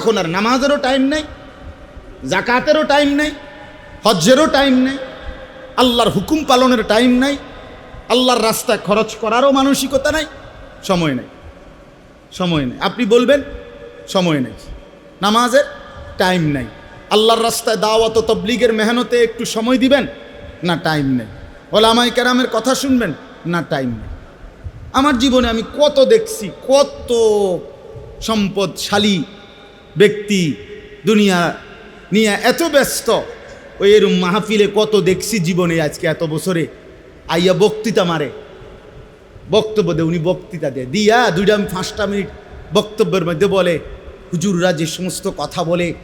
তখন আর নামাজেরও টাইম নেই জাকাতেরও টাইম নেই, হজ্জেরও টাইম নেই, আল্লাহর হুকুম পালনের টাইম নাই, আল্লাহর রাস্তায় খরচ করারও মানসিকতা নাই, সময় নেই সময় নেই। আপনি বলবেন, সময় নেই। নামাজের টাইম নাই। আল্লাহর রাস্তায় দাওয়াত তবলিগের মেহনতে একটু সময় দিবেন, না টাইম নেই। ওলামাই কেরামের কথা শুনবেন, না টাইম নেই। আমার জীবনে আমি কত দেখছি, কত সম্পদশালী ব্যক্তি দুনিয়া নিয়ে এত ব্যস্ত। ওই এরম মাহফিলে কত দেখছি জীবনে আজকে এত বছরে। আইয়া বক্তৃতা মারে। বক্তব্য দে উনি বক্তৃতা দেয়। দিয়া দুইটা পাঁচটা মিনিট বক্তব্যের মধ্যে বলে, হুজুররা যে সমস্ত কথা বলে,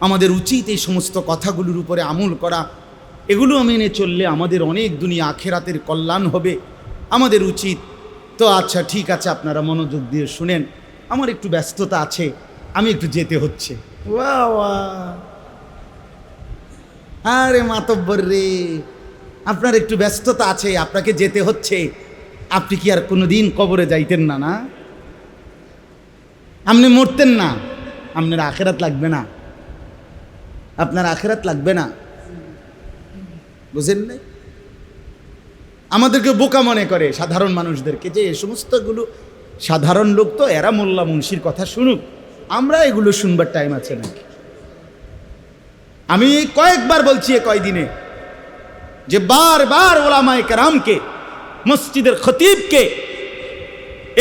আমাদের উচিত এই সমস্ত কথাগুলোর উপরে আমল করা। এগুলো মেনে চললে আমাদের অনেক দুনিয়া আখেরাতের কল্যাণ হবে। আমাদের উচিত। তো আচ্ছা ঠিক আছে, আপনারা মনোযোগ দিয়ে শুনেন। আমার একটু ব্যস্ততা আছে। আমি একটু যেতে হচ্ছে। আরে মাতব্বর রে। আপনার একটু ব্যস্ততা আছে, আপনাকে যেতে হচ্ছে। আপনি কি আর কোনোদিন কবরে যাইতেন না না? আপনি মরতেন না। আপনার আখেরাত লাগবে না। আপনার আখেরাত লাগবে না। বুঝেন নাই? আমাদেরকে বোকা মনে করে সাধারণ মানুষদেরকে যে এ সমস্তগুলো সাধারণ লোক তো, এরা মোল্লা মুন্সির কথা শুনুক। আমরা এগুলো শুনবার টাইম আছে নাকি? আমি কয়েকবার বলছি এ কয়দিনে যে বারবার ওলামায় কারামকে, মসজিদের খতিবকে,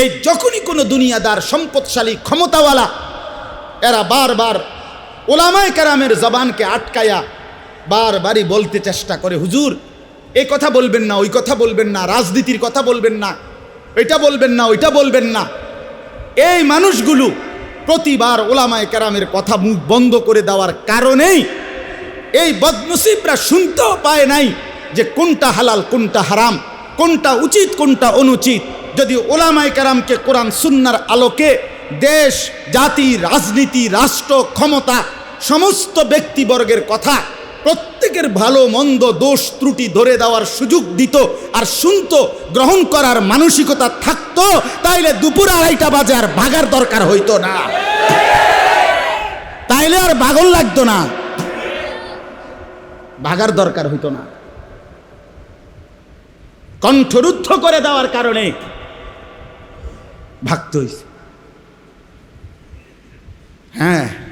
এই যখনই কোনো দুনিয়াদার সম্পদশালী ক্ষমতাওয়ালা, এরা বারবার ওলামায় কারামের জবানকে আটকায়া বারবারই বলতে চেষ্টা করে, হুজুর এই কথা বলবেন না, ওই কথা বলবেন না, রাজনীতির কথা বলবেন না, এটা বলবেন না, ওইটা বলবেন না। এই মানুষগুলো প্রতিবার ওলামায় কেরামের কথা মুখ বন্ধ করে দেওয়ার কারণেই এই বদনসিবরা শুনতেও পায় নাই যে কোনটা হালাল, কোনটা হারাম, কোনটা উচিত, কোনটা অনুচিত। যদি ওলামায় কেরামকে কোরআন সুন্নার আলোকে দেশ, জাতি, রাজনীতি, রাষ্ট্র, ক্ষমতা, সমস্ত ব্যক্তিবর্গের কথা প্রত্যেকের ভালো, মন্দ, দোষ, ত্রুটি ধরে দেওয়ার সুযোগ দিত আর শুনতো, গ্রহণ করার মানসিকতা থাকতো, তাইলে দুপুর আড়াইটা বাজে আর ভাগার দরকার হইতো না। তাইলে আর বাগল লাগতো না। ভাগার দরকার হইতো না। কণ্ঠরুদ্ধ করে দেওয়ার কারণে ভাগতে হয়েছে হ্যাঁ।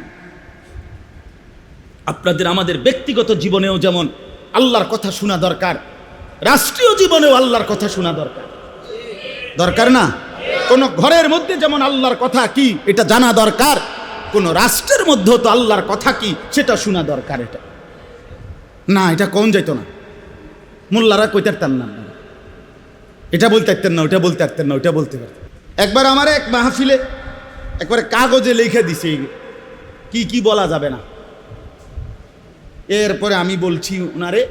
আপনাদের আমাদের ব্যক্তিগত জীবনেও যেমন আল্লাহর কথা শোনা দরকার, রাষ্ট্রীয় জীবনেও আল্লাহর কথা শোনা দরকার। দরকার না? কোন ঘরের মধ্যে যেমন আল্লাহর কথা কি, এটা জানা দরকার। কোন রাষ্ট্রের মধ্যেও তো আল্লাহর কথা কি, সেটা শোনা দরকার এটা। না, এটা কম যাইতো না। মোল্লারা কই পারতেন না। এটা বলতে পারতেন না ওটা বলতে পারতেন না ওটা বলতে পারতেন একবার আমার এক মাহফিলে একবারে কাগজে লিখে দিছে। কি কি বলা যাবে না। এরপরে আমি বলছি ওনারে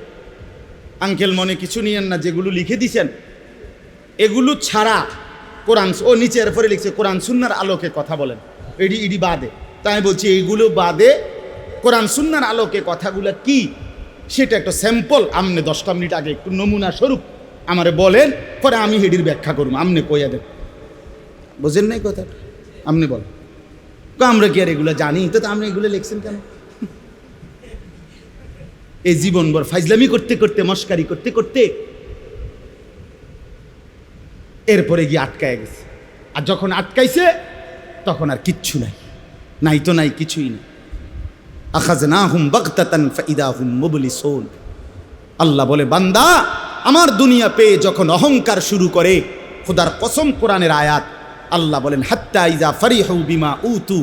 আঙ্কেল মনে কিছু নিয়েন না, যেগুলো লিখে দিছেন, এগুলো ছাড়া কোরআন ও নিচে এরপরে লিখছে, কোরআন সুন্নার আলোকে কথা বলেন। এডি, ইডি বাদে। তাই বলছি এইগুলো বাদে কোরআন সুন্নার আলোকে কথাগুলো কি? সেটা একটা স্যাম্পল। আমনে দশটা মিনিট আগে একটু নমুনা স্বরূপ আমারে বলেন, পরে আমি হেডির ব্যাখ্যা করব। আমনে কইয়া দেন। বোঝেন নাই কথা আপনি বল আমরা কি আর এগুলো জানি? তো আপনি এগুলো লিখছেন কেন? এই জীবনভর ফাইজলামি করতে করতে, মস্কারি করতে করতে এরপরে গিয়ে আটকায় গেছে। আর যখন আটকাইছে, তখন আর কিচ্ছু নাই। নাই তো নাই কিছুই নেই। আখাজ না হুম বক্তাতান ফাইদা হুম মুবলি সোন আল্লাহ বলে, বান্দা, আমার দুনিয়া পেয়ে যখন অহংকার শুরু করে, খোদার কসম কোরআনের আয়াত, আল্লাহ বলেন, হাত্তা ইজা ফারি হউ বিমা উতু।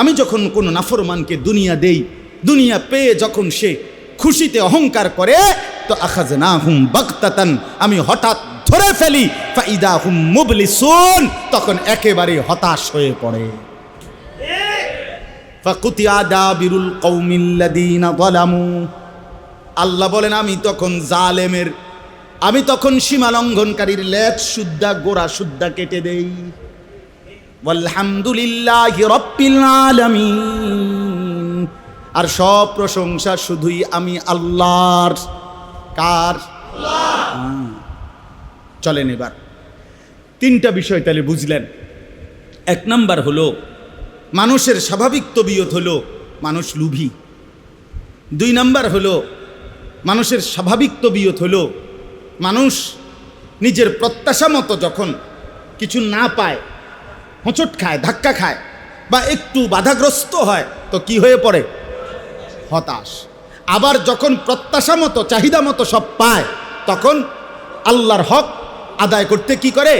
আমি যখন কোনো নাফরমানকে দুনিয়া দেই, দুনিয়া পেয়ে যখন সে খুশিতে অহংকার করে, তো আখাজ না হুম বক্তাতান আমি হঠাৎ ধরে ফেলি ফাইদা হুম মুবলি সোন তখন একেবারে হতাশ হয়ে পড়ে। ফাকুতিয়া দাবিরুল কৌমিল্লাদিনা গলামু আল্লাহ বলেন, আমি তখন জালেমের, আমি তখন সীমা লঙ্ঘনকারীর লেজ শুদ্ধা গোড়া শুদ্ধা কেটে দেই। আলহামদুলিল্লাহ রব্বিল আলামিন। আর সব প্রশংসা শুধুই আমি আল্লাহর। কার? হ্যাঁ। চলেন এবার। তিনটা বিষয় তাহলে বুঝলেন। এক নাম্বার হলো, মানুষের স্বাভাবিক তবিয়ত হলো মানুষ লুভি। দুই নাম্বার হলো, মানুষের স্বাভাবিক তবিয়ত হলো মানুষ নিজের প্রত্যাশা মতো যখন কিছু না পায়, হোঁচট খায়, ধাক্কা খায় বা একটু বাধাগ্রস্ত হয়, তো কি হয়ে পড়ে? হতাশ। আবার যখন প্রত্যাশা মতো, চাহিদা মতো সব পায়, তখন আল্লাহর হক আদায় করতে কি করে?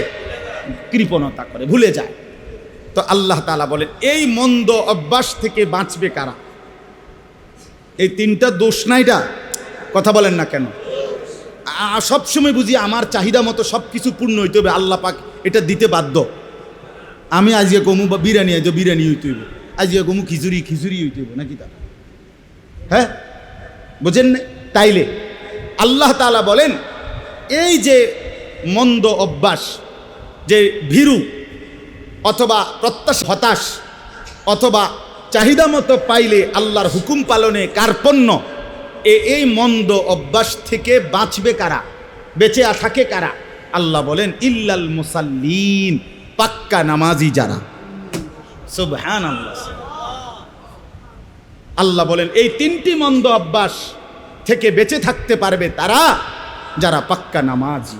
কৃপণতা করে, ভুলে যায়। তো আল্লাহ তালা বলেন, এই মন্দ অভ্যাস থেকে বাঁচবে কারা? এই তিনটা দোষ নাইটা কথা বলেন না কেন? সবসময় বুঝি আমার চাহিদা মতো সব কিছু পূর্ণ হইতে হবে, আল্লাহ পাক এটা দিতে বাধ্য। আমি আজকে কমু বা বিরিয়ানি আজ বিরিয়ানি হইতে হইব। আজকে কমু খিচুড়ি খিচুড়ি হইতে হইব, নাকি তা? হ্যাঁ? বুঝেন না? তাইলে আল্লাহ তালা বলেন, এই যে মন্দ অভ্যাস, যে ভীরু অথবা প্রত্যাশ, হতাশ অথবা চাহিদা মতো পাইলে আল্লাহর হুকুম পালনে কার্পণ্য, এ এই মন্দ অভ্যাস থেকে বাঁচবে কারা? বেঁচে থাকে কারা? আল্লাহ বলেন, ইল্লাল মুসাল্লিন, পাক্কা নামাজি যারা। সুবহান আল্লাহ আল্লাহ বলেন, এই তিনটি মন্দ অভ্যাস থেকে বেঁচে থাকতে পারবে তারা যারা পাক্কা নামাজি।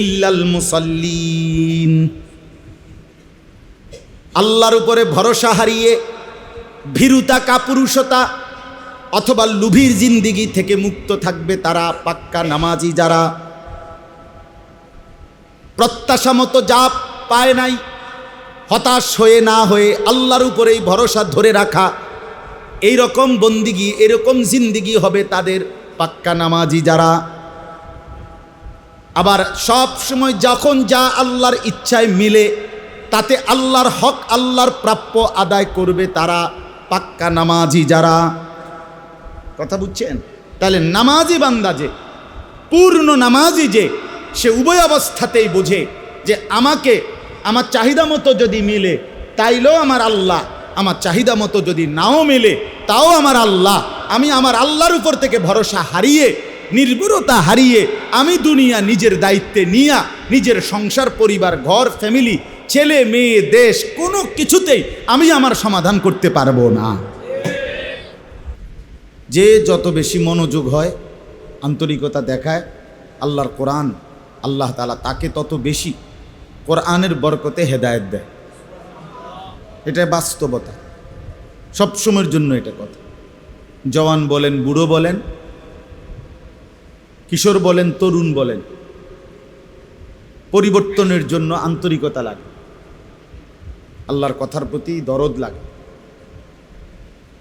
ইল্লাল মুসাল্লিন। আল্লাহর উপরে ভরসা হারিয়ে ভীরুতা, কাপুরুষতা অথবা লুভির জিন্দিগি থেকে মুক্ত থাকবে তারা পাক্কা নামাজি যারা প্রত্যাশা মতো যা পায় নাই, হতাশ হয়ে না হয়ে আল্লাহর উপরেই ভরসা ধরে রাখা এই রকম বন্দিগি, এরকম জিন্দিগি হবে তাদের পাক্কা নামাজি যারা। আবার সব সময় যখন যা আল্লাহর ইচ্ছায় মিলে, তাতে আল্লাহর হক, আল্লাহর প্রাপ্য আদায় করবে তারা পাক্কা নামাজি যারা। কথা বুঝছেন? তাহলে নামাজি বান্দা যে, পূর্ণ নামাজি যে, সে উভয় অবস্থাতেই বোঝে যে আমাকে, আমার চাহিদা মতো যদি মিলে, তাইলেও আমার আল্লাহ আমার চাহিদা মতো যদি নাও মেলে, তাও আমার আল্লাহ। আমি আমার আল্লাহর উপর থেকে ভরসা হারিয়ে নির্ভরতা হারিয়ে, আমি দুনিয়া নিজের দায়িত্বে নিয়া, নিজের সংসার, পরিবার, ঘর ফ্যামিলি ছেলে, মেয়ে, দেশ, কোনো কিছুতেই আমি আমার সমাধান করতে পারব না। যে যত বেশি মনোযোগ হয়, আন্তরিকতা দেখায়, আল্লাহর কোরআন, আল্লাহ তালা তাকে তত বেশি কোরআনের বরকতে হেদায়েত দেয়। এটা বাস্তবতা। সবসময়ের জন্য এটা কথা। জওয়ান বলেন, বুড়ো বলেন, কিশোর বলেন, তরুণ বলেন, পরিবর্তনের জন্য আন্তরিকতা লাগে। আল্লাহর কথার প্রতি দরদ লাগে।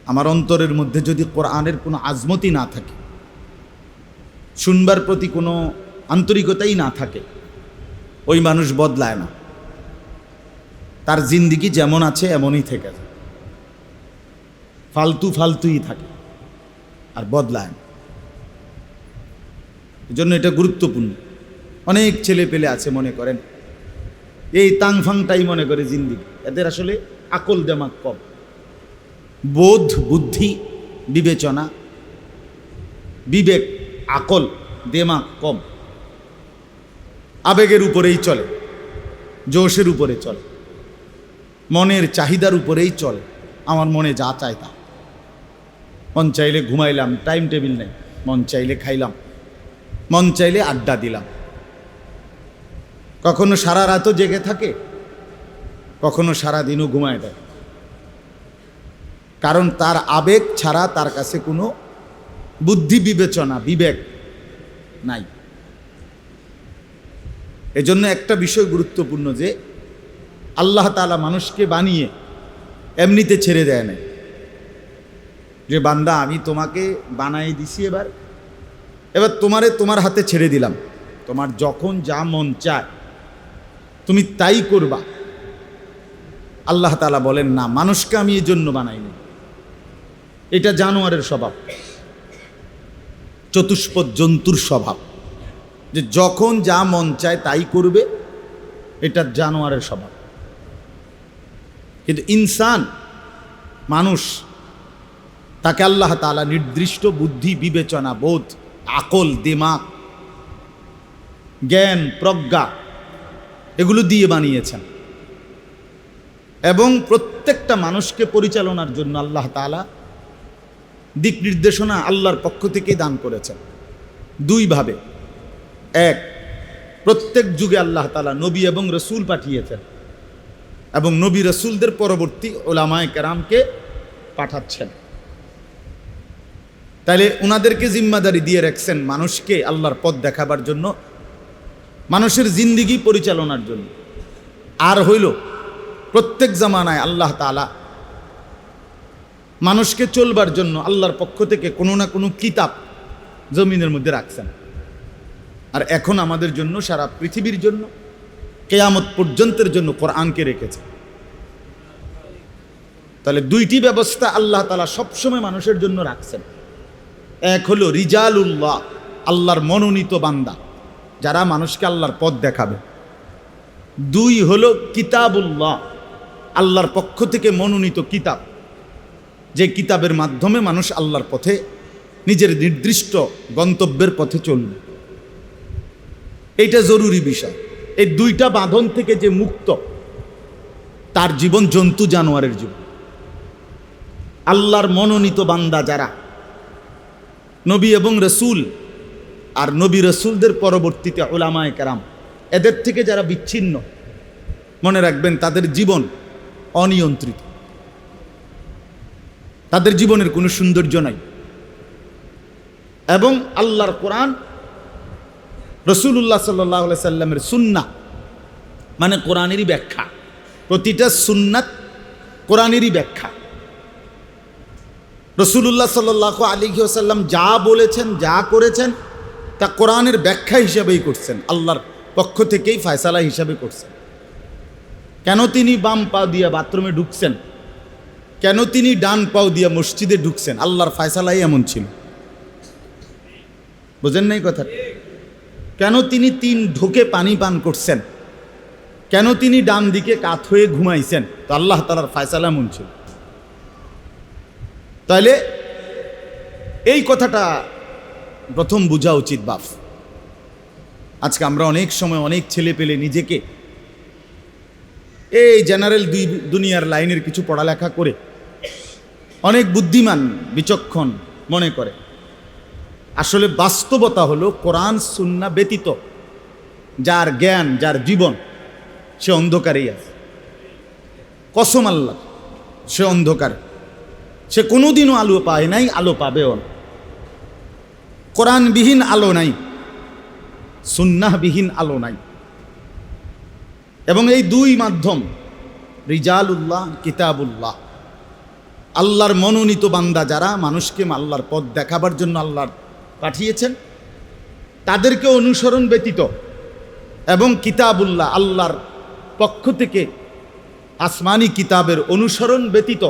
আমার অন্তরের মধ্যে যদি কোরআনের কোনো আজমতি না থাকে, শুনবার প্রতি কোনো আন্তরিকতাই না থাকে, ওই মানুষ বদলায় না। তার জিন্দিগি যেমন আছে, এমনই থেকে যায়। ফালতু ফালতুই থাকে আর বদলায় না। এজন্য এটা গুরুত্বপূর্ণ। অনেক ছেলে পেলে আছে মনে করেন, এই তাংফাংটাই মনে করে জিন্দিগি। এদের আসলে আকল দেমাক কম। বোধ, বুদ্ধি, বিবেচনা, বিবেক, আকল, দেমাক কম। আবেগের উপরেই চলে, জোশের উপরে চলে। মনের চাহিদার উপরেই চলে। আমার মনে যা চায় তা। মন চাইলে ঘুমাইলাম টাইম টেবিল নেই। মন চাইলে খাইলাম, মন চাইলে আড্ডা দিলাম। কখনো সারা রাতও জেগে থাকে, কখনো সারা দিনও ঘুমায় দেয়। কারণ তার আবেগ ছাড়া তার কাছে কোনো বুদ্ধি বিবেচনা, বিবেক নাই। এজন্য একটা বিষয় গুরুত্বপূর্ণ যে আল্লাহ তালা মানুষকে বানিয়ে এমনিতে ছেড়ে দেয় না যে বান্দা, আমি তোমাকে বানাই দিছি এবার। এবার তোমারে তোমার হাতে ছেড়ে দিলাম। তোমার যখন যা মন চায়, তুমি তাই করবা। আল্লাহ তালা বলেন, না, মানুষকে আমি এই জন্য বানাইনি এটা জানোয়ারের স্বভাব। চতুষ্পদ জন্তুর স্বভাব। যে যখন যা মন চায় তাই করবে, এটা জানোয়ারের স্বভাব। কিন্তু ইনসান, মানুষ, তাকে আল্লাহ তালা নির্দিষ্ট বুদ্ধি, বিবেচনা, বোধ, আকল দিমাগ জ্ঞান, প্রজ্ঞা, এগুলো দিয়ে বানিয়েছেন। এবং প্রত্যেকটা মানুষকে পরিচালনার জন্য আল্লাহ তালা দিক নির্দেশনা আল্লাহর পক্ষ থেকেই দান করেছেন। দুইভাবে এক, প্রত্যেক যুগে আল্লাহ তালা নবী এবং রসুল পাঠিয়েছেন। এবং নবী রসুলদের পরবর্তী ওলামায় কেরামকে পাঠাচ্ছেন। তাইলে ওনাদেরকে জিম্মাদারি দিয়ে রাখছেন মানুষকে আল্লাহর পথ দেখাবার জন্য, মানুষের জিন্দিগি পরিচালনার জন্য। আর হইল, প্রত্যেক জামানায় আল্লাহ তালা মানুষকে চলবার জন্য আল্লাহর পক্ষ থেকে কোনো না কোনো কিতাব জমিনের মধ্যে রাখছেন। আর এখন আমাদের জন্য, সারা পৃথিবীর জন্য কেয়ামত পর্যন্তের জন্য কোরআনকে রেখেছে। তাহলে দুইটি ব্যবস্থা আল্লাহ তালা সবসময় মানুষের জন্য রাখছেন। এক হলো রিজালুল্লাহ, আল্লাহর মনোনীত বান্দা, যারা মানুষকে আল্লাহর পথ দেখাবে। দুই হলো কিতাবুল্লাহ, আল্লাহর পক্ষ থেকে মনোনীত কিতাব, যে কিতাবের মাধ্যমে মানুষ আল্লাহর পথে, নিজের নির্দিষ্ট গন্তব্যের পথে চলবে। এইটা জরুরি বিষয়। এই দুইটা বাঁধন থেকে যে মুক্ত, তার জীবন জন্তু জানোয়ারের জীবন। আল্লাহর মনোনীত বান্দা যারা, নবী এবং রসুল, আর নবী রসুলদের পরবর্তীতে ওলামায় কারাম, এদের থেকে যারা বিচ্ছিন্ন, মনে রাখবেন তাদের জীবন অনিয়ন্ত্রিত। তাদের জীবনের কোনো সৌন্দর্য নাই। এবং আল্লাহর কোরআন রসুল্লাহ সাল্লাহ সাল্লামের সুন্না মানে কোরআনেরই ব্যাখ্যা। প্রতিটা সুন্নাত কোরআনেরই ব্যাখ্যা। রসুল্লাহ সাল্লাহ আলী সাল্লাম যা বলেছেন, যা করেছেন, তা কোরআনের ব্যাখ্যা হিসাবেই করছেন। আল্লাহর পক্ষ থেকেই ফায়সালা হিসাবে করছেন। কেন তিনি বাম পা দিয়ে বাথরুমে ঢুকছেন? কেন তিনি ডান পাও দিয়ে মসজিদে ঢুকছেন? আল্লাহর ফায়সালাই এমন ছিল। বুঝেন নাই কথা কেন তিনি তিন ঢোকে পানি পান করছেন? কেন তিনি ডান দিকে কাত হয়ে ঘুমাইছেন? তো আল্লাহ তালার ফায়সালা এমন ছিল তাহলে এই কথাটা প্রথম বোঝা উচিত বাপ। আজকে আমরা অনেক সময় অনেক ছেলে পেলে নিজেকে এই জেনারেল দুই দুনিয়ার লাইনের কিছু পড়ালেখা করে অনেক বুদ্ধিমান, বিচক্ষণ মনে করে। আসলে বাস্তবতা হলো কোরআন, সুন্না ব্যতীত। যার জ্ঞান, যার জীবন, সে অন্ধকারেই আছে। কসম আল্লাহ, সে অন্ধকার। সে কোনোদিনও আলো পায় নাই, আলো পাবেও না। কোরআনবিহীন আলো নাই, সুন্নাহবিহীন আলো নাই। এবং এই দুই মাধ্যম, রিজালুল্লাহ, কিতাবুল্লাহ। আল্লাহর মনোনীত বান্দা যারা, মানুষকে আল্লাহর পথ দেখাবার জন্য আল্লাহর পাঠিয়েছেন। তাদেরকে অনুসরণ ব্যতীত এবং কিতাবুল্লাহ আল্লাহর পক্ষ থেকে আসমানি কিতাবের অনুসরণ ব্যতীত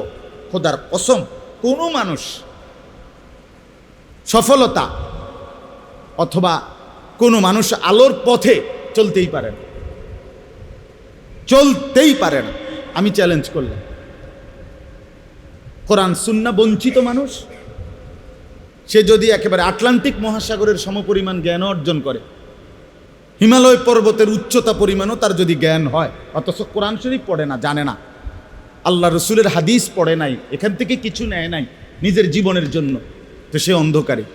খোদার কসম কোনো মানুষ সফলতা অথবা কোনো মানুষ আলোর পথে চলতেই পারে না। চলতেই পারে না। আমি চ্যালেঞ্জ করলাম। কোরআন সুন্না বঞ্চিত মানুষ সে যদি একেবারে আটলান্টিক মহাসাগরের সমপরিমাণ জ্ঞান অর্জন করে, হিমালয় পর্বতের উচ্চতা পরিমাণও তার যদি জ্ঞান হয়, অথচ কোরআন শরীফ পড়ে না, জানে না, আল্লাহ রসুলের হাদিস পড়ে নাই, এখান থেকে কিছু নেয় নাই, নিজের জীবনের জন্য, তো সে অন্ধকারী।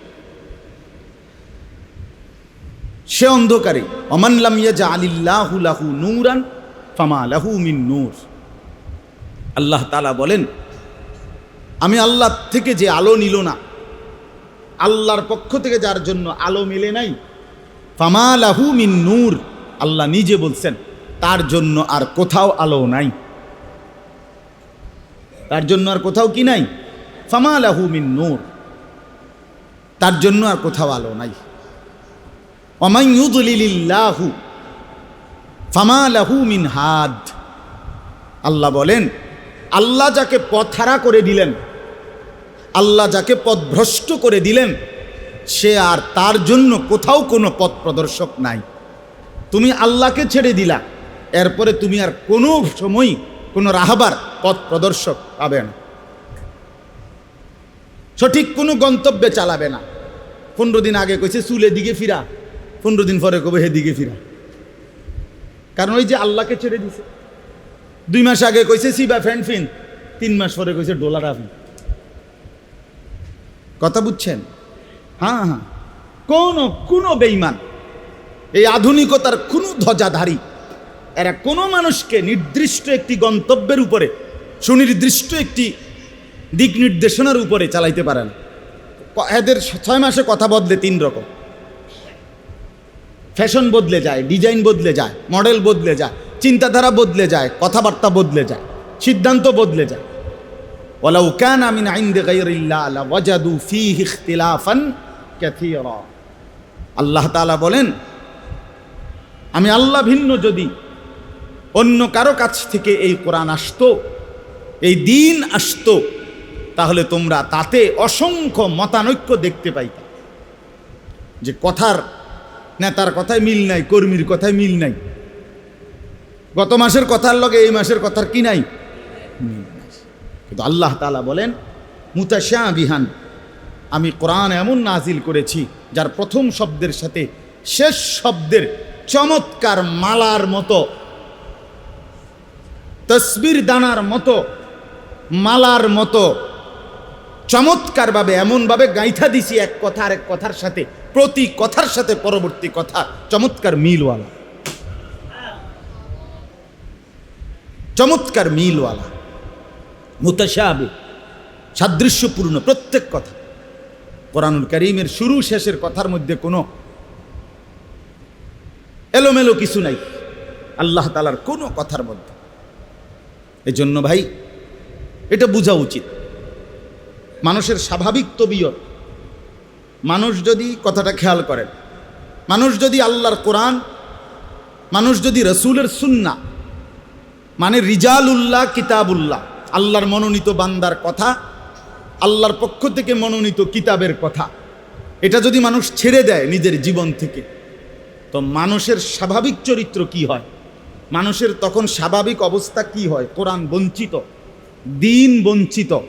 সে অন্ধকারী অমানলাম ইয়াজা আলিল্লাহু লাহু নূরান ফামা লাহু মিন নূর। আল্লাহ তালা বলেন, আমি আল্লাহ থেকে যে আলো নিল না আল্লাহর পক্ষ থেকে যার জন্য আলো মেলে নাই ফামা লাহু মিন নূর, আল্লাহ নিজে বলছেন, তার জন্য আর কোথাও আলো নাই। তার জন্য আর কোথাও কি নাই? ফামা লাহু মিন নূর, তার জন্য আর কোথাও আলো নাই। অমাইয়ুদলিল্লাহু ফামা লাহু মিন হাদ, আল্লাহ বলেন, আল্লাহ যাকে পথহারা করে দিলেন আল্লাহ যাকে পথভ্রষ্ট করে দিলেন, সে আর তার জন্য কোথাও কোনো পথ প্রদর্শক নাই। তুমি আল্লাহকে ছেড়ে দিলা, এরপরে তুমি আর কোনো সময় কোনো রাহাবার পথ প্রদর্শক পাবে না। সঠিক কোনো গন্তব্যে চালাবে না। পনেরো দিন আগে কইছে চুলের দিকে ফিরা। পনেরো দিন পরে কবে হে দিকে ফিরা। কারণ ওই যে আল্লাহকে ছেড়ে দিছে। দুই মাস আগে কইছে, সিবা ফ্যানফিন। তিন মাস পরে কইছে, ডোলার আফিন। কথা বুঝছেন? হ্যাঁ হ্যাঁ। কোন, কোনো বেইমান এই আধুনিকতার কোনো ধ্বজাধারী, এরা কোনো মানুষকে নির্দিষ্ট একটি গন্তব্যের উপরে, সুনির্দিষ্ট একটি দিক নির্দেশনার উপরে চালাইতে পারেন এদের ছয় মাসে কথা বদলে তিন রকম। ফ্যাশন বদলে যায়, ডিজাইন বদলে যায়, মডেল বদলে যায়, চিন্তাধারা বদলে যায়, কথাবার্তা বদলে যায়, সিদ্ধান্ত বদলে যায়। ওয়ালাউ কান আমিন আইন্দে গাইরিল্লা আলা ওয়াজাদু ফি ইখতিলাফান ক্যাথিয়রা আল্লাহ তাআলা বলেন, আমি আল্লাহ ভিন্ন যদি অন্য কারও কাছ থেকে এই কোরআন আসতো, এই দিন আসতো, তাহলে তোমরা তাতে অসংখ্য মতানৈক্য দেখতে পাইতা। যে কথার নেতার কথায় মিল নাই, কর্মীর কথায় মিল নাই। গত মাসের কথার লগে এই মাসের কথার কি নাই? কিন্তু আল্লাহ তালা বলেন মুতাশা বিহান আমি কোরআন এমন নাজিল করেছি, যার প্রথম শব্দের সাথে শেষ শব্দের চমৎকার মালার মতো, তসবির দানার মতো, মালার মতো, চমৎকারভাবে এমনভাবে গাইথা দিছি এক কথা আর এক কথার সাথে, প্রতি কথার সাথে পরবর্তী কথা, চমৎকার মিলওয়ালা। চমৎকার মিলওয়ালা। মুতাশাবে, সাদৃশ্যপূর্ণ প্রত্যেক কথা। কোরআনুল করিমের শুরু শেষের কথার মধ্যে কোনো এলোমেলো কিছু নাই। আল্লাহ তালার কোনো কথার মধ্যে। এজন্য ভাই, এটা বোঝা উচিত। মানুষের স্বাভাবিক তবিয়ত, মানুষ যদি কথাটা খেয়াল করেন, মানুষ যদি আল্লাহর কোরআন, মানুষ যদি রসুলের সুন্না মানে রিজালুল্লাহ, কিতাবুল্লাহ আল্লাহর মনোনীত বান্দার কথা, আল্লাহর পক্ষ থেকে মনোনীত কিতাবের কথা। এটা যদি মানুষ ছেড়ে দেয় নিজের জীবন থেকে, তো মানুষের স্বাভাবিক চরিত্র কি হয়? মানুষের তখন স্বাভাবিক অবস্থা কি হয়? কোরআন বঞ্চিত, দিন বঞ্চিত,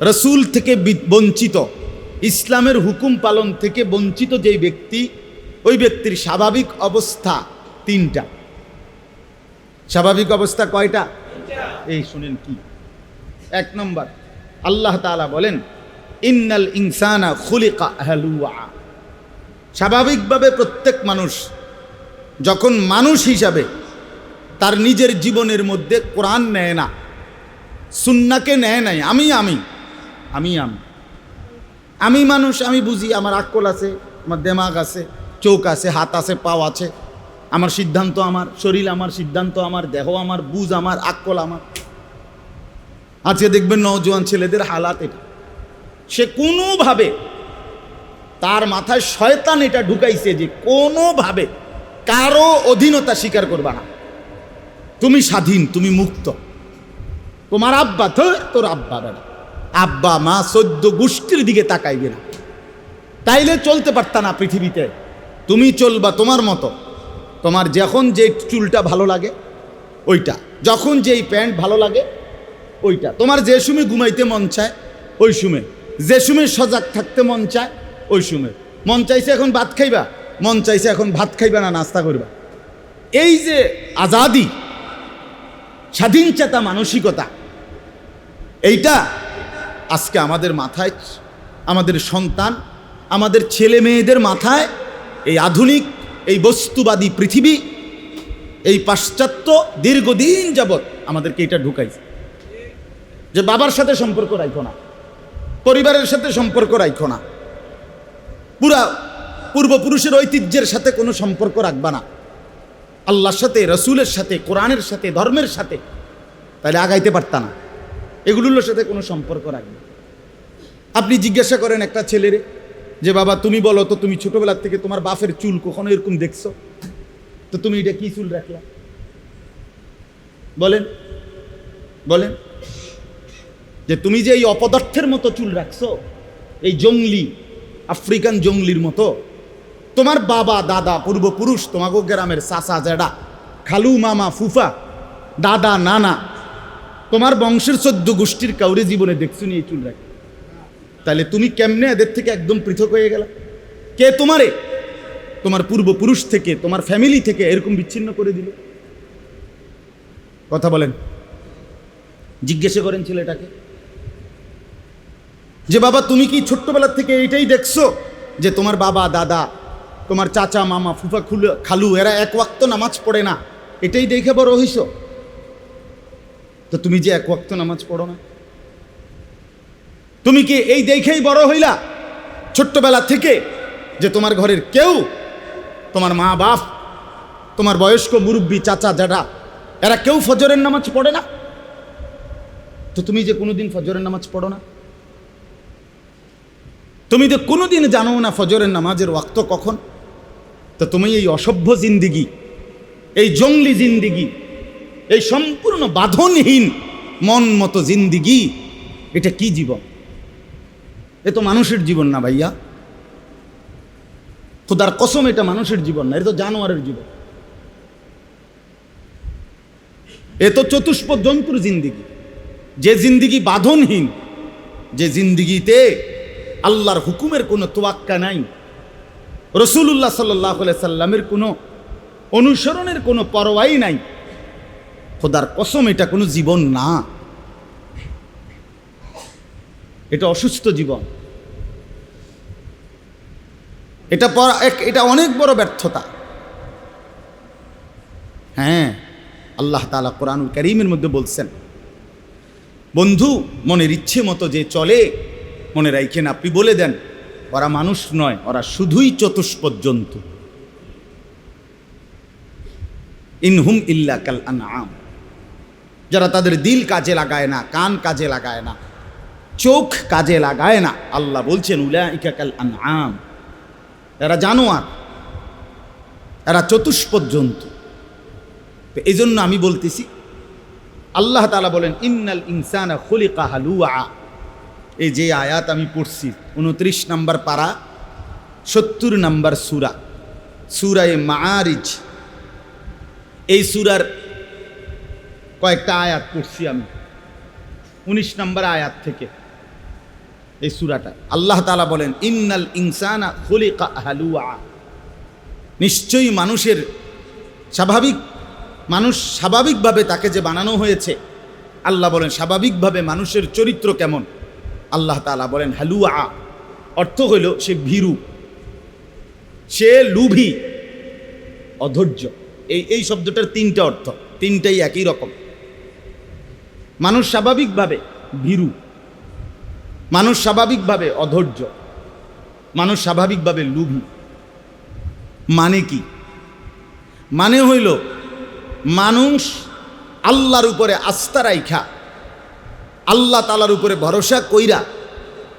রসুল থেকে বঞ্চিত, ইসলামের হুকুম পালন থেকে বঞ্চিত যেই ব্যক্তি, ওই ব্যক্তির স্বাভাবিক অবস্থা তিনটা। স্বাভাবিক অবস্থা কয়টা? এই শুনেন কি? এক নম্বর। আল্লাহ তাআলা বলেন, ইন্নাল ইনসানা খুলিকা হালুয়া। স্বাভাবিকভাবে প্রত্যেক মানুষ, যখন মানুষ হিসাবে তার নিজের জীবনের মধ্যে কোরআন নেয় না, সুন্নাকে নেয় নাই, আমি আমি আমি আমি আমি মানুষ, আমি বুঝি আমার আক্কল আছে, আমার দেমাগ আছে, চোখ আছে, হাত আছে, পাও আছে, আমার সিদ্ধান্ত আমার, শরীর আমার সিদ্ধান্ত আমার, দেহ আমার, বুঝ আমার, আক্কল আমার। আজকে দেখবেন নওজোয়ান ছেলেদের হালাত এটা। সে কোনোভাবে তার মাথায় শয়তান এটা ঢুকাইছে যে কোনোভাবে কারও অধীনতা স্বীকার করবা না। তুমি স্বাধীন, তুমি মুক্ত। তোমার আব্বা তো তোর আব্বা বেড়া আব্বা, মা, সদ্য গোষ্ঠীর দিকে তাকাইবে না। তাইলে চলতে পারতা না পৃথিবীতে। তুমি চলবা তোমার মতো। তোমার যখন যে চুলটা ভালো লাগে, ওইটা। যখন যেই প্যান্ট ভালো লাগে ওইটা। তোমার যে সময় ঘুমাইতে মন চায়, ওই সময় যে সময় সজাগ থাকতে মন চায়, ওই সময় মন চাইছে এখন ভাত খাইবা, মন চাইছে এখন ভাত খাইবা না নাস্তা করবা। এই যে আজাদি, স্বাধীন চেতা মানসিকতা, এইটা আজকে আমাদের মাথায়, আমাদের সন্তান, আমাদের ছেলে মেয়েদের মাথায় এই আধুনিক, এই বস্তুবাদী পৃথিবী, এই পাশ্চাত্য দীর্ঘদিন যাবৎ আমাদেরকে এটা ঢুকাইছে। যে বাবার সাথে সম্পর্ক রাখো না, পরিবারের সাথে সম্পর্ক রাখো না। পুরা পূর্বপুরুষের ঐতিহ্যের সাথে কোনো সম্পর্ক রাখবা না। আল্লাহর সাথে, রসুলের সাথে, কোরআনের সাথে, ধর্মের সাথে তাহলে আগাইতে পারতা না। এগুলোর সাথে কোনো সম্পর্ক রাখবে। আপনি জিজ্ঞাসা করেন একটা ছেলেরে যে, বাবা, তুমি বলো তো, তুমি ছোটবেলার থেকে তোমার বাফের চুল কখনো এরকম দেখছ? তো তুমি এটা কি চুল রাখলা? বলেন বলেন। যে তুমি যে এই অপদার্থের মতো চুল রাখছো, এই জঙ্গলি, আফ্রিকান জঙ্গলির মতো, তোমার বাবা, দাদা, পূর্বপুরুষ তোমাকে গ্রামের চাচা জেডা খালু, মামা, ফুফা, দাদা, নানা, তোমার বংশের চোদ্দ গোষ্ঠীর কাউরে জীবনে দেখছ নি এই চুল রাখে তাহলে তুমি কেমনে এদের থেকে একদম পৃথক হয়ে গেল? কে তোমারে? তোমার পূর্বপুরুষ থেকে, তোমার ফ্যামিলি থেকে এরকম বিচ্ছিন্ন করে দিল? কথা বলেন। জিজ্ঞেসে করেন ছেলেটাকে। যে বাবা, তুমি কি ছোট্টবেলার থেকে এইটাই দেখছ? যে তোমার বাবা, দাদা, তোমার চাচা, মামা, ফুফা, খুলু, খালু, এরা এক ওয়াক্ত নামাজ পড়ে না। এটাই দেখে বড় হইস তো তুমি যে এক ওয়াক্ত নামাজ পড়ো না? তুমি কি এই দেখেই বড় হইলা? ছোট্টবেলা থেকে যে তোমার ঘরের কেউ, তোমার মা বাপ, তোমার বয়স্ক মুরব্বী, চাচা জাডা এরা কেউ ফজরের নামাজ পড়ে না? তো তুমি যে কোনোদিন ফজরের নামাজ পড়ো না? তুমি তো কোনোদিন জানো না ফজরের নামাজের ওয়াক্ত কখন? তো তুমি এই অসভ্য জিন্দিগি, এই জঙ্গলি জিন্দিগি, এই সম্পূর্ণ বাঁধনহীন মন মতো জিন্দিগি, এটা কি জীবন? এ তো মানুষের জীবন না ভাইয়া। খুদার কসম, এটা মানুষের জীবন না, এটা তো জানোয়ারের জীবন। এ তো চতুষ্প জন্তুর জিন্দিগি। যে জিন্দিগি বাঁধনহীন, যে জিন্দিগিতে আল্লাহর হুকুমের কোনো তোয়াক্কা নাই। রসুল্লাহ সাল্লাহ সাল্লামের কোনো অনুসরণের কোনো পরোয়াই নাই। খোদার কসম, এটা কোনো জীবন না। এটা অসুস্থ জীবন। এটা এটা অনেক বড় ব্যর্থতা। হ্যাঁ আল্লাহ তালা কোরআনুল করিমের মধ্যে বলছেন, বন্ধু, মনের ইচ্ছে মতো যে চলে মনে রাইখেন, আপনি বলে দেন, ওরা মানুষ নয়, ওরা শুধুই চতুষ্পদ জন্তু। ইনহুম ইল্লা কাল আনআম। যারা তাদের দিল কাজে লাগায় না, কান কাজে লাগায় না, চোখ কাজে লাগায় না, আল্লাহ বলছেন, উলাইকা কাল আনআম। এরা জানোয়ার, এরা চতুষ্পদ জন্তু। এই জন্য আমি বলতেছি, আল্লাহ তালা বলেন, ইন্নাল ইনসানা খুলিকা হালুয়া। এই যে আয়াত আমি পড়ছি, উনত্রিশ নাম্বার পাড়া সত্তর নাম্বার সুরা, সুরায় মারিজ এই সুরার কয়েকটা আয়াত পড়ছি আমি, উনিশ নাম্বার আয়াত থেকে এই সুরাটা। আল্লাহ তালা বলেন, ইন্নাল ইনসানা খুলিকা হালুয়া। নিশ্চয়ই মানুষের স্বাভাবিক, মানুষ স্বাভাবিকভাবে তাকে যে বানানো হয়েছে, আল্লাহ বলেন, স্বাভাবিকভাবে মানুষের চরিত্র কেমন? আল্লাহ তালা বলেন, হালুয়া, অর্থ হইল সে ভীরু, সে লুভি, অধৈর্য। এই এই শব্দটার তিনটা অর্থ, তিনটাই একই রকম। মানুষ স্বাভাবিকভাবে ভীরু, মানুষ স্বাভাবিকভাবে অধৈর্য, মানুষ স্বাভাবিকভাবে লুভি। মানে কি? মানে হইল মানুষ আল্লাহর উপরে আস্থা রাইখা আল্লাহ তালার উপরে ভরসা কইরা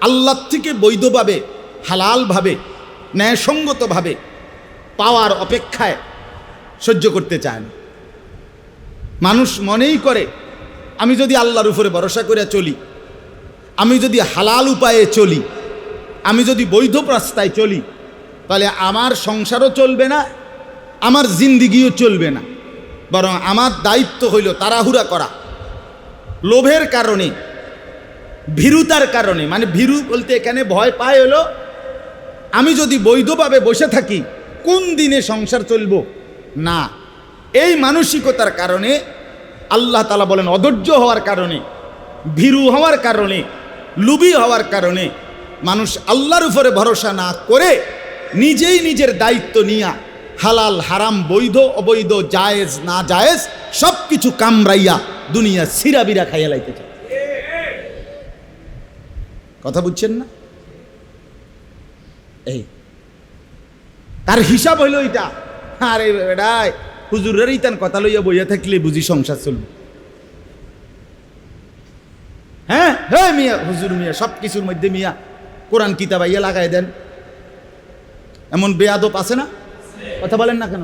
আল্লাহর থেকে বৈধভাবে, হালালভাবে, ন্যায়সঙ্গতভাবে পাওয়ার অপেক্ষায় সহ্য করতে চায় না। মানুষ মনেই করে, আমি যদি আল্লাহর উপরে ভরসা করে চলি, আমি যদি হালাল উপায়ে চলি, আমি যদি বৈধ রাস্তায় চলি, তাহলে আমার সংসারও চলবে না, আমার জিন্দিগিও চলবে না, বরং আমার দায়িত্ব হইল তাড়াহুড়া করা। লোভের কারণে, ভীরুতার কারণে মানে ভীরু বলতে এখানে ভয় পায় হলো, আমি যদি বৈধভাবে বসে থাকি, কোন দিনে সংসার চলব? না। এই মানসিকতার কারণে, আল্লাহ তালা বলেন, অধৈর্য হওয়ার কারণে, ভীরু হওয়ার কারণে লুবি হওয়ার কারণে মানুষ আল্লাহর উপরে ভরসা না করে নিজেই নিজের দায়িত্ব নিয়া হালাল, হারাম, বৈধ, অবৈধ, জায়েজ, না জায়েজ সব কিছু কামড়াইয়া দুনিয়া সিরা বিরা খাইয়া লাইতে চায়। কথা বুঝছেন না? এই, তার হিসাব হইল এটা আরে বেড়াই হুজুরের ইতান কথা লইয়া বইয়া থাকলে বুঝি সংসার চলবে। হ্যাঁ? হ্যাঁ মিয়া, হুজুর মিয়া, সব কিছুর মধ্যে মিয়া, কোরআন কিতাব আইয়া লাগাই দেন। এমন বেয়াদব আছে না? কথা বলেন না কেন?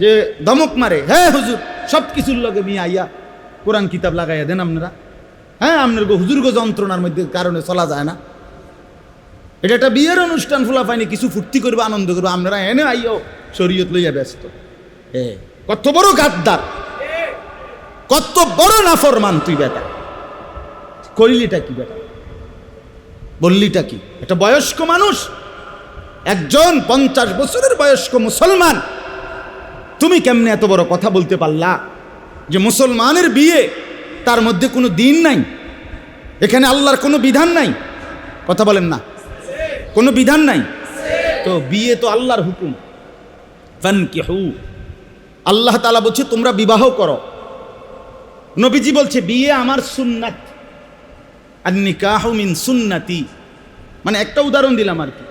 যে ধমক মারে। হ্যাঁ হুজুর সব কিছুর লগে মিয়া আইয়া কোরআন কিতাব লাগাইয়া দেন আপনারা। হ্যাঁ আপনার গো হুজুর গো যন্ত্রণার মধ্যে কারণে চলা যায় না। এটা একটা বিয়ের অনুষ্ঠান ফুলা পাইনি কিছু ফুর্তি করবে, আনন্দ করবে, আপনারা এনে আইও শরীয়ত লইয়া ব্যস্ত। এ, কত বড় গাদ্দার, কত বড় নাফরমান তুই বেটা। করিলিটা কি বেটা? বললিটা কি? একটা বয়স্ক মানুষ, একজন পঞ্চাশ বছরের বয়স্ক মুসলমান। তুমি কেমনে এত বড় কথা বলতে পারলা? যে মুসলমানের বিয়ে তার মধ্যে কোনো দিন নাই। এখানে আল্লাহর কোনো বিধান নাই। কথা বলেন না। কোনো বিধান নাই। তো বিয়ে তো আল্লাহর হুকুম। আল্লাহ তালা বলছে, তোমরা বিবাহ করো। নবীজি বলছে, বিয়ে আমার সুন্নাত। আর নিকাহ মিন সুন্নাতি। মানে একটা উদাহরণ দিলাম আর কি।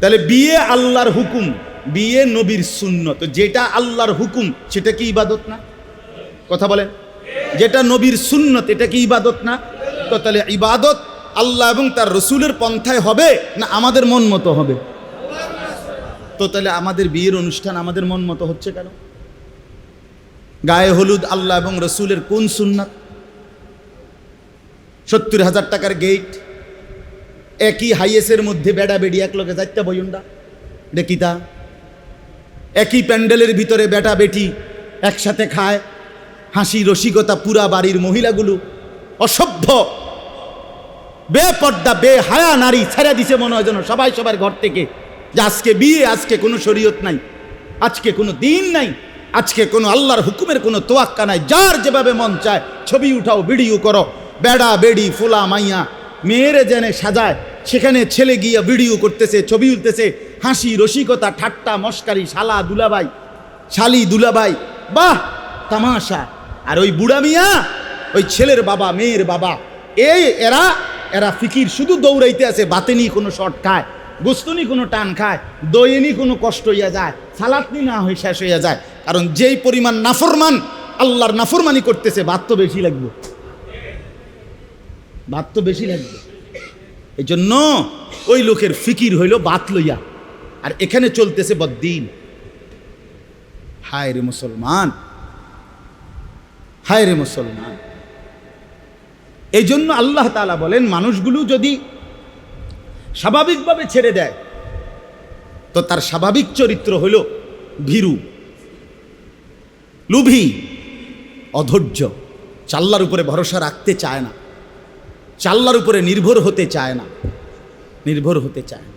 তাহলে বিয়ে আল্লাহর হুকুম। বিয়ে নবীর শূন্য তো যেটা আল্লাহর হুকুম, সেটা কি ইবাদত না? কথা বলেন। যেটা নবীর সুন্নত, এটা কি ইবাদত না? তো তাহলে ইবাদত আল্লাহ এবং তার রসুলের পন্থায় হবে না আমাদের মন মতো হবে? তো তাহলে আমাদের বিয়ের অনুষ্ঠান আমাদের মন মতো হচ্ছে কেন? গায়ে হলুদ আল্লাহ এবং রসুলের কোন সুন্নাত? সত্তর হাজার টাকার গেট একই হাইয়েসের মধ্যে বেড়া বেড়ি এক লোকে যাইতে বইন্ডা এটা কিতা একই প্যান্ডেলের ভিতরে বেটা বেটি একসাথে খায়। হাসি রসিকতা পুরা বাড়ির মহিলাগুলো। অসভ্য। বেপর্দা বে হায়া নারী ছেড়ে দিছে মনে হয় যেন সবাই সবার ঘর থেকে। যে আজকে বিয়ে, আজকে কোনো শরীয়ত নাই। আজকে কোনো দিন নাই। আজকে কোনো আল্লাহর হুকুমের কোনো তোয়াক্কা নাই। যার যেভাবে মন চায়, ছবি উঠাও, ভিডিও করো। বেড়া, বেড়ি, ফুলা, মাইয়া, মেয়েরে জেনে সাজায়, সেখানে ছেলে গিয়ে ভিডিও করতেছে, ছবি উঠতেছে হাসি রসিকতা, ঠাট্টা, মস্কারি, শালা দুলাবাই শালি দুলাবাই বাহ, তামাশা। আর ওই বুড়া মিয়া, ওই ছেলের বাবা, মেয়ের বাবা, এই এরা এরা ফিকির, শুধু দৌড়াইতে আছে বাতেনি কোনো শট খায়, গোস্তনি কোনো টান খায় দইনি কোনো কষ্ট হইয়া যায় সালাতনি না হয়ে শেষ হইয়া যায়, কারণ যেই পরিমাণ নাফরমান, আল্লাহর নাফরমানি করতেছে ভাত তো বেশি লাগবে। ভাত তো বেশি লাগবে। এই জন্য ওই লোকের ফিকির হইল বাত লইয়া। আর এখানে চলতেছে বদ্দিন। হায় রে মুসলমান। হায় রে মুসলমান। এই জন্য আল্লাহ তালা বলেন, মানুষগুলো যদি স্বাভাবিকভাবে ছেড়ে দেয়, তো তার স্বাভাবিক চরিত্র হইল ভীরু, লুভি, অধৈর্য, চাল্লার উপরে ভরসা রাখতে চায় না, চাল্লার উপরে নির্ভর হতে চায় না, নির্ভর হতে চায় না।